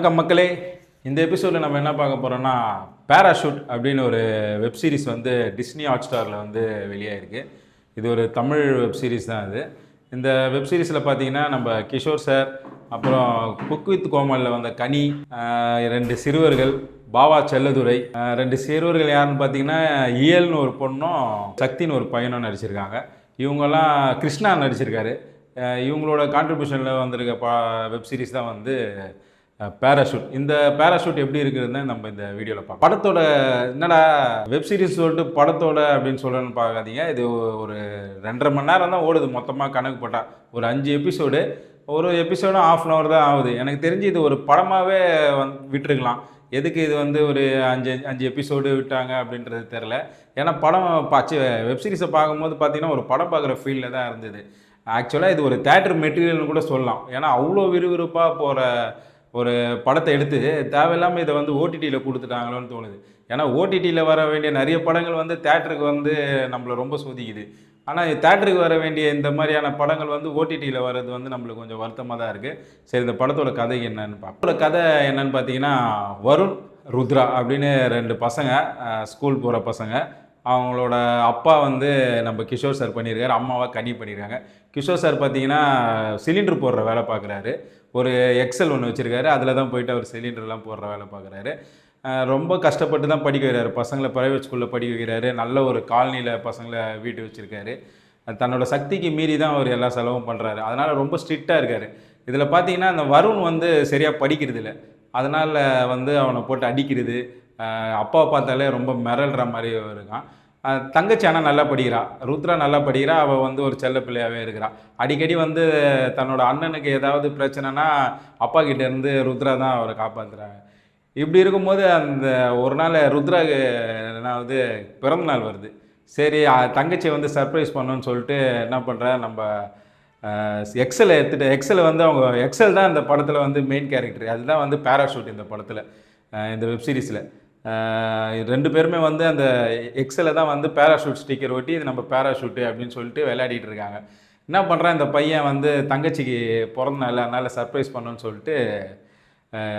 வணக்கம் மக்களே. இந்த எபிசோடில் நம்ம என்ன பார்க்க போகிறோம்னா பேராஷூட் அப்படின்னு ஒரு வெப் சீரிஸ் வந்து டிஸ்னி ஹாட் ஸ்டாரில் வந்து வெளியாயிருக்கு. இது ஒரு தமிழ் வெப் சீரிஸ் தான் இது இந்த வெப் சீரிஸில் பார்த்தீங்கன்னா நம்ம கிஷோர் சார் அப்புறம் குக் வித் கோமலில் வந்த கனி ரெண்டு சிறுவர்கள் பாவா செல்லதுரை ரெண்டு சிறுவர்கள் யாருன்னு பார்த்தீங்கன்னா இயல்னு ஒரு பொண்ணும் சக்தின்னு ஒரு பையனும் நடிச்சிருக்காங்க. இவங்கெல்லாம் கிருஷ்ணா நடிச்சிருக்காரு. இவங்களோட கான்ட்ரிபியூஷனில் வந்திருக்க பா வெப் சீரிஸ் தான் வந்து பேராஷூட் இந்த பேராஷூட் எப்படி இருக்குதுன்னு நம்ம இந்த வீடியோவில் பார்ப்போம். படத்தோட என்னடா வெப்சீரிஸ் சொல்லிட்டு படத்தோட அப்படின்னு சொல்லணும்னு பார்க்காதீங்க. இது ஒரு ரெண்டரை மணி நேரம் தான் ஓடுது. மொத்தமாக கணக்கு போட்டால் ஒரு அஞ்சு எபிசோடு ஒரு எபிசோடும் ஆஃப் அன் ஹவர் தான் ஆகுது. எனக்கு தெரிஞ்சு இது ஒரு படமாகவே வந் விட்டுருக்கலாம். எதுக்கு இது வந்து ஒரு அஞ்சு அஞ்சு எபிசோடு விட்டாங்க அப்படின்றது தெரில ஏன்னா படம் பாச்சு வெப்சீரிஸை பார்க்கும்போது பார்த்தீங்கன்னா ஒரு படம் பார்க்குற ஃபீல்டில் தான் இருந்தது. ஆக்சுவலாக இது ஒரு தேட்டர் மெட்டீரியல்னு கூட சொல்லலாம். ஏன்னா அவ்வளோ விறுவிறுப்பாக போகிற ஒரு படத்தை எடுத்து தேவையில்லாமல் இதை வந்து ஓடிடியில் கொடுத்துட்டாங்களோன்னு தோணுது. ஏன்னா ஓடிடியில் வர வேண்டிய நிறைய படங்கள் வந்து தேட்டருக்கு வந்து நம்மளை ரொம்ப சோதிக்குது. ஆனால் தேட்டருக்கு வர வேண்டிய இந்த மாதிரியான படங்கள் வந்து ஓடிடியில் வர்றது வந்து நம்மளுக்கு கொஞ்சம் வருத்தமாக தான் இருக்குது சரி இந்த படத்தோட கதை என்னன்னு பார்ப்போம் கதை என்னன்னு பார்த்தீங்கன்னா வருண் ருத்ரா அப்படின்னு ரெண்டு பசங்க ஸ்கூல் போகிற பசங்க. அவங்களோட அப்பா வந்து நம்ம கிஷோர் சார் பண்ணியிருக்காரு அம்மாவை கனி பண்ணியிருக்காங்க. கிஷோர் சார் பார்த்தீங்கன்னா சிலிண்டர் போடுற வேலை பார்க்குறாரு. ஒரு எக்ஸல் ஒன்று வச்சுருக்காரு அதில் தான் போயிட்டு அவர் சிலிண்டர்லாம் போடுற வேலை பார்க்குறாரு. ரொம்ப கஷ்டப்பட்டு தான் படிக்க வைக்கிறாரு. பசங்களை ப்ரைவேட் ஸ்கூலில் படிக்க வைக்கிறாரு. நல்ல ஒரு காலனியில் பசங்களை வீட்டு வச்சுருக்காரு. தன்னோட சக்திக்கு மீறி தான் அவர் எல்லா செலவும் பண்ணுறாரு அதனால் ரொம்ப ஸ்ட்ரிக்டாக இருக்கார். இதில் பார்த்தீங்கன்னா அந்த வருண் வந்து சரியாக படிக்கிறது இல்லை அதனால் வந்து அவனை போட்டு அடிக்கிறது அப்பாவை பார்த்தாலே ரொம்ப மிரள்ற மாதிரி இருக்கான். தங்கச்சி ஆனால் நல்லா படிக்கிறா. ருத்ரா நல்லா படிக்கிறா. அவள் வந்து ஒரு செல்ல பிள்ளையாகவே இருக்கிறா. அடிக்கடி வந்து தன்னோட அண்ணனுக்கு ஏதாவது பிரச்சனைனா அப்பா கிட்டேருந்து ருத்ரா தான் அவரை காப்பாற்றுறாங்க இப்படி இருக்கும்போது அந்த ஒரு நாள் ருத்ராக்கு நான் பிறந்த நாள் வருது. சரி தங்கச்சியை வந்து சர்ப்ரைஸ் பண்ணணும்னு சொல்லிட்டு என்ன பண்ணுறா நம்ம எக்ஸலை எடுத்துகிட்டு எக்ஸலை வந்து அவங்க எக்ஸல் தான் இந்த படத்தில் வந்து மெயின் கேரக்டர் அதுதான் வந்து பேராஷூட் இந்த படத்தில் இந்த வெப் சீரிஸில் ரெண்டு பேருமே வந்து அந்த எக்ஸில் தான் வந்து பேராஷூட் ஸ்டிக்கர் ஒட்டி இது நம்ம பேராஷூட்டு அப்படின்னு சொல்லிட்டு விளையாடிட்டு இருக்காங்க. என்ன பண்ணுறான் இந்த பையன் வந்து தங்கச்சிக்கு பிறந்த நாள் அதனால் சர்ப்ரைஸ் பண்ணணும்னு சொல்லிட்டு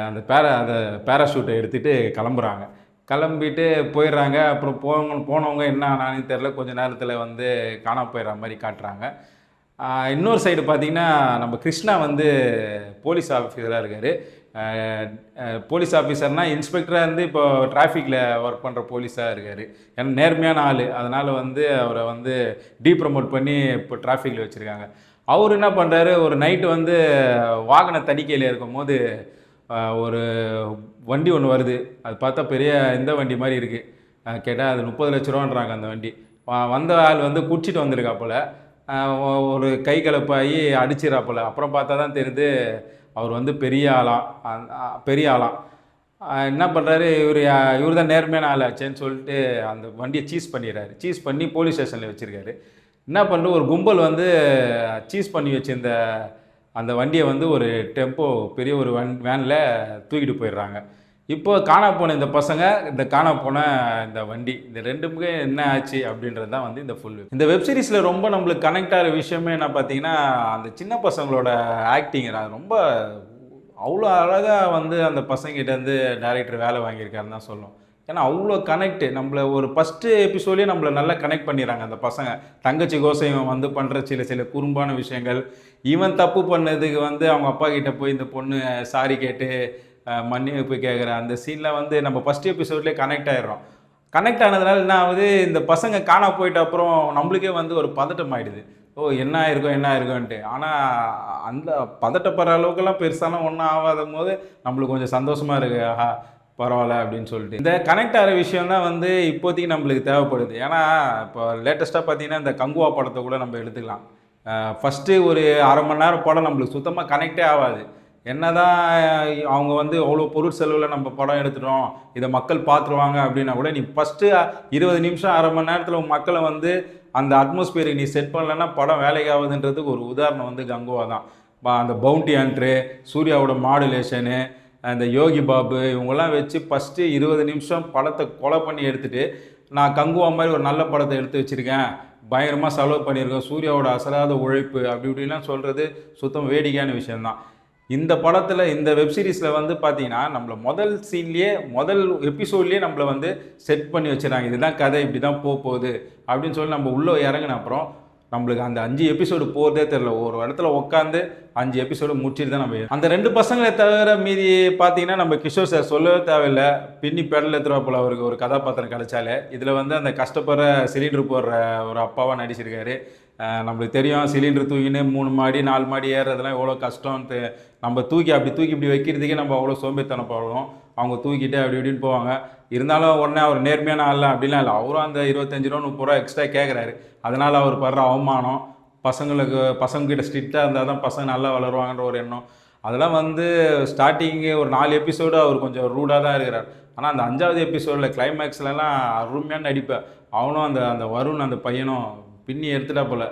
அந்த பேரா அந்த பேராஷூட்டை எடுத்துகிட்டு கிளம்புறாங்க. கிளம்பிட்டு போயிடுறாங்க. அப்புறம் போனவங்க போனவங்க என்ன ஆனான்னு தெரில கொஞ்ச நேரத்தில் வந்து காணாம போயிடுற மாதிரி காட்டுறாங்க. இன்னொரு சைடு பார்த்தீங்கன்னா நம்ம கிருஷ்ணா வந்து போலீஸ் ஆஃபீஸராக இருக்கார். போலீஸ் ஆஃபீஸர்னால் இன்ஸ்பெக்டராக இருந்து இப்போ டிராஃபிக்கில் ஒர்க் பண்ணுற போலீஸாக இருக்கார். ஏன்னா நேர்மையான ஆள். அதனால் வந்து அவரை வந்து டீ ப்ரமோட் பண்ணி இப்போ டிராஃபிக்கில் வச்சுருக்காங்க. அவர் என்ன பண்ணுறாரு ஒரு நைட்டு வந்து வாகன தணிக்கையில் இருக்கும் போது ஒரு வண்டி ஒன்று வருது. அது பார்த்தா பெரிய இந்த வண்டி மாதிரி இருக்குது கேட்டால் அது முப்பது லட்ச ரூபான்றாங்க அந்த வண்டி. வந்த ஆள் வந்து குடிச்சிட்டு வந்திருக்கா போல். ஒரு கை கலப்பாகி அடிச்சிடறாப்புல அப்புறம் பார்த்தா தான் தெரியுது அவர் வந்து பெரிய ஆளாம் பெரிய ஆளாம் என்ன பண்ணுறாரு இவர் இவர் தான் நேர்மையான ஆள் ஆச்சேன்னு சொல்லிட்டு அந்த வண்டியை சீஸ் பண்ணிடுறாரு. சீஸ் பண்ணி போலீஸ் ஸ்டேஷனில் வச்சுருக்காரு. என்ன பண்ணுற ஒரு கும்பல் வந்து சீஸ் பண்ணி வச்சிருந்த அந்த வண்டியை வந்து ஒரு டெம்போ பெரிய ஒரு வன் வேனில் தூக்கிட்டு போயிடுறாங்க. இப்போ காணா போன இந்த பசங்க இந்த காணா போன இந்த வண்டி இந்த ரெண்டுமே என்ன ஆச்சு அப்படின்றது தான் வந்து இந்த ஃபுல் இந்த வெப் சீரிஸில் ரொம்ப நம்மளுக்கு கனெக்ட் ஆகிற விஷயமே என்ன பார்த்தீங்கன்னா அந்த சின்ன பசங்களோட ஆக்டிங் ரொம்ப அவ்வளோ அழகாக வந்து அந்த பசங்கிட்டேருந்து டேரக்டர் வேலை வாங்கியிருக்காருன்னு தான் சொல்லும் ஏன்னா அவ்வளோ கனெக்ட் நம்மளை ஒரு ஃபஸ்ட்டு எபிசோட்லேயே நம்மளை நல்லா கனெக்ட் பண்ணிடுறாங்க அந்த பசங்க. தங்கச்சி கோசம் இவன் வந்து பண்ணுற சில சில குறும்பான விஷயங்கள் இவன் தப்பு பண்ணதுக்கு வந்து அவங்க அப்பா கிட்ட போய் இந்த பொண்ணு சாரி கேட்டு மன்னிப்பு போய் கேட்குற அந்த சீனில் வந்து நம்ம ஃபஸ்ட் எபிசோட்லேயே கனெக்ட் ஆயிடுறோம். கனெக்ட் ஆனதுனால என்ன ஆகுது? இந்த பசங்க காணா போயிட்ட அப்புறம் நம்மளுக்கே வந்து ஒரு பதட்டம் ஆயிடுது. ஓ என்ன ஆயிருக்கும் என்ன ஆயிருக்கும்ன்ட்டு. ஆனால் அந்த பதட்டப்படுற அளவுக்குலாம் பெருசாலாம் ஒன்றும் ஆகாத போது நம்மளுக்கு கொஞ்சம் சந்தோஷமாக இருக்குது ஆஹா பரவாயில்ல அப்படின்னு சொல்லிட்டு. இந்த கனெக்ட் ஆகிற விஷயம் தான் வந்து இப்போதைக்கு நம்மளுக்கு தேவைப்படுது. ஏன்னா இப்போ லேட்டஸ்ட்டாக பார்த்தீங்கன்னா இந்த கங்குவா படத்தை கூட நம்ம எடுத்துக்கலாம். ஃபஸ்ட்டு ஒரு அரை மணி நேரம் படம் நம்மளுக்கு சுத்தமாக கனெக்டே ஆகாது. என்னதான் அவங்க வந்து அவ்வளோ பொருள் செலவில் நம்ம படம் எடுத்துட்டோம் இதை மக்கள் பார்த்துருவாங்க அப்படின்னா கூட நீ ஃபஸ்ட்டு இருபது நிமிஷம் அரை மணி நேரத்தில் மக்களை வந்து அந்த அட்மாஸ்பியருக்கு நீ செட் பண்ணலன்னா படம் வேலைக்காகுதுன்றதுக்கு ஒரு உதாரணம் வந்து கங்குவா தான். அந்த பவுண்டி ஆண்ட்ரு சூர்யாவோட மாடுலேஷனு அந்த யோகி பாபு இவங்கெல்லாம் வச்சு ஃபஸ்ட்டு இருபது நிமிஷம் படத்தை கொலை பண்ணி எடுத்துகிட்டு நான் கங்குவா மாதிரி ஒரு நல்ல படத்தை எடுத்து வச்சுருக்கேன் பயங்கரமாக செலவு பண்ணியிருக்கேன் சூர்யாவோட அசராத உழைப்பு அப்படி இப்படிலாம் சொல்கிறது சுத்தம் வேடிக்கையான விஷயம்தான். இந்த படத்தில் இந்த வெப் சீரிஸில் வந்து பார்த்தீங்கன்னா நம்மள முதல் சீன்லேயே முதல் எபிசோட்லேயே நம்மளை வந்து செட் பண்ணி வச்சுறாங்க இதுதான் கதை இப்படி தான் போக போகுது அப்படின்னு சொல்லி நம்ம உள்ளே இறங்கின அப்புறம் நம்மளுக்கு அந்த அஞ்சு எபிசோடு போகிறதே தெரில ஒரு இடத்துல உட்காந்து அஞ்சு எபிசோடு முடிச்சிட்டு தான் நம்ம அந்த ரெண்டு பசங்களை தவிர மீதி பார்த்தீங்கன்னா நம்ம கிஷோர் சார் சொல்லவே தேவையில்லை. பின்னி பெடல் எடுத்துருவா போல அவருக்கு ஒரு கதாபாத்திரம் கிடைச்சாலே. இதில் வந்து அந்த கஷ்டப்படுற சிலிண்டர் போடுற ஒரு அப்பாவாக நடிச்சிருக்காரு. நம்மளுக்கு தெரியும் சிலிண்டர் தூக்கின்னு மூணு மாடி நாலு மாடி ஏறுறதுலாம் எவ்வளோ கஷ்டம்னு நம்ம தூக்கி அப்படி தூக்கி இப்படி வைக்கிறதுக்கே நம்ம அவ்வளோ சோம்பேறித்தனப்படுவோம் அவங்க தூக்கிட்டு அப்படி இப்படின்னு போவாங்க. இருந்தாலும் உடனே அவர் நேர்மையான ஆள் அப்படிலாம் இல்லை. அவரும் அந்த இருபத்தஞ்சு ரூபா முப்பது ரூபா எக்ஸ்ட்ரா கேட்குறாரு அதனால் அவர் படுற அவமானம் பசங்களுக்கு பசங்கக்கிட்ட ஸ்ட்ரிக்டாக இருந்தால் தான் பசங்க நல்லா வளருவாங்கன்ற ஒரு எண்ணம். அதெல்லாம் வந்து ஸ்டார்டிங்கு ஒரு நாலு எபிசோடு அவர் கொஞ்சம் ரூடாக தான் இருக்கிறார். ஆனால் அந்த அஞ்சாவது எபிசோடில் கிளைமேக்ஸ்லலாம் அருமையான நடிப்பேன் அவனும் அந்த அந்த வருண் அந்த பையனும் பின்னி எடுத்துட்டா போல.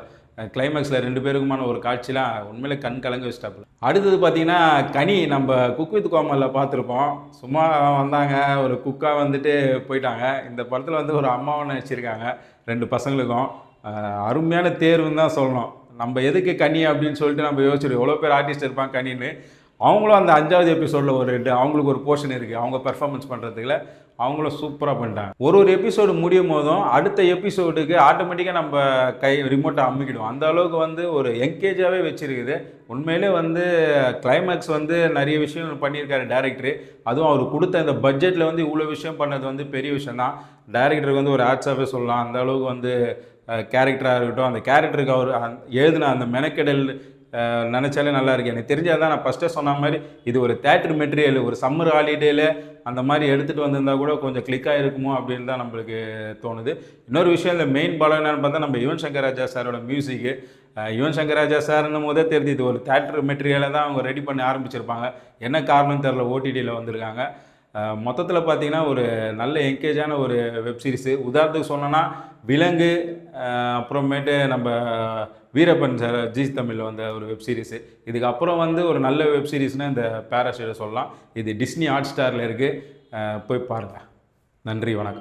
கிளைமேக்ஸில் ரெண்டு பேருக்குமான ஒரு காட்சிலாம் உண்மையிலே கண் கலங்க வச்சிட்டாப்புல அடுத்தது பார்த்தீங்கன்னா கனி நம்ம குக் வித் கோமலில் பார்த்துருப்போம். சும்மா வந்தாங்க ஒரு குக்காக வந்துட்டு போயிட்டாங்க. இந்த படத்தில் வந்து ஒரு அம்மாவை நடிச்சிருக்காங்க ரெண்டு பசங்களுக்கும். அருமையான தேர்வுன்னு தான் சொல்லணும். நம்ம எதுக்கு கனி அப்படின்னு சொல்லிட்டு நம்ம யோசிச்சிருக்கோம் எவ்வளோ பேர் ஆர்டிஸ்ட் இருப்பாங்க கனின்னு. அவங்களும் அந்த அஞ்சாவது எபிசோடில் ஒரு ரெண்டு அவங்களுக்கு ஒரு போர்ஷன் இருக்குது அவங்க பெர்ஃபார்மன்ஸ் பண்ணுறதுக்குல அவங்களும் சூப்பராக பண்ணிட்டாங்க. ஒரு ஒரு எபிசோடு முடியும் போதும் அடுத்த எபிசோடுக்கு ஆட்டோமேட்டிக்காக நம்ம கை ரிமோட்டை அமுக்கிடுவோம். அந்த அளவுக்கு வந்து ஒரு என்கேஜாகவே வச்சுருக்குது. உண்மையிலே வந்து கிளைமேக்ஸ் வந்து நிறைய விஷயம் பண்ணியிருக்காரு டேரக்டர் அதுவும் அவர் கொடுத்த இந்த பட்ஜெட்டில் வந்து இவ்வளோ விஷயம் பண்ணது வந்து பெரிய விஷயம் தான் டேரக்டருக்கு வந்து ஒரு ஆட்ஸாகவே சொல்லலாம். அந்த அளவுக்கு வந்து கேரக்டராக இருக்கட்டும் அந்த கேரக்டருக்கு அவர் எழுதின அந்த மெனக்கெடல் நினச்சாலே நல்லா இருக்குது எனக்கு தெரிஞ்சால் தான் நான் ஃபஸ்ட்டே சொன்ன மாதிரி இது ஒரு தேட்டர் மெட்டீரியல் ஒரு சம்மர் ஹாலிடேயில் அந்த மாதிரி எடுத்துகிட்டு வந்திருந்தா கூட கொஞ்சம் கிளிக்காக இருக்குமோ அப்படின்னு தான் நம்மளுக்கு தோணுது. இன்னொரு விஷயம் இந்த மெயின் பலம் என்னென்னு பார்த்தா நம்ம யுவன் சங்கர் ராஜா சாரோட மியூசிக்கு யுவன் சங்கர் ராஜா சார்னும் போதே தெரிஞ்சு இது ஒரு தேட்டர் மெட்டீரியலை தான் அவங்க ரெடி பண்ண ஆரம்பிச்சிருப்பாங்க. என்ன காரணம் தெரில ஓடிடியில் வந்திருக்காங்க. மொத்தத்தில் பார்த்தீங்கன்னா ஒரு நல்ல என்கேஜான ஒரு வெப்சீரிஸு உதாரணத்துக்கு சொன்னோன்னா விலங்கு அப்புறமேட்டு நம்ம வீரப்பன் சார் ஜி தமிழில் வந்த ஒரு வெப்சீரிஸு இதுக்கப்புறம் வந்து ஒரு நல்ல வெப்சீரிஸ்னால் இந்த பேராஷூட்டை சொல்லலாம். இது டிஸ்னி ஹாட் ஸ்டாரில் இருக்குது போய் பாருங்கள் நன்றி வணக்கம்.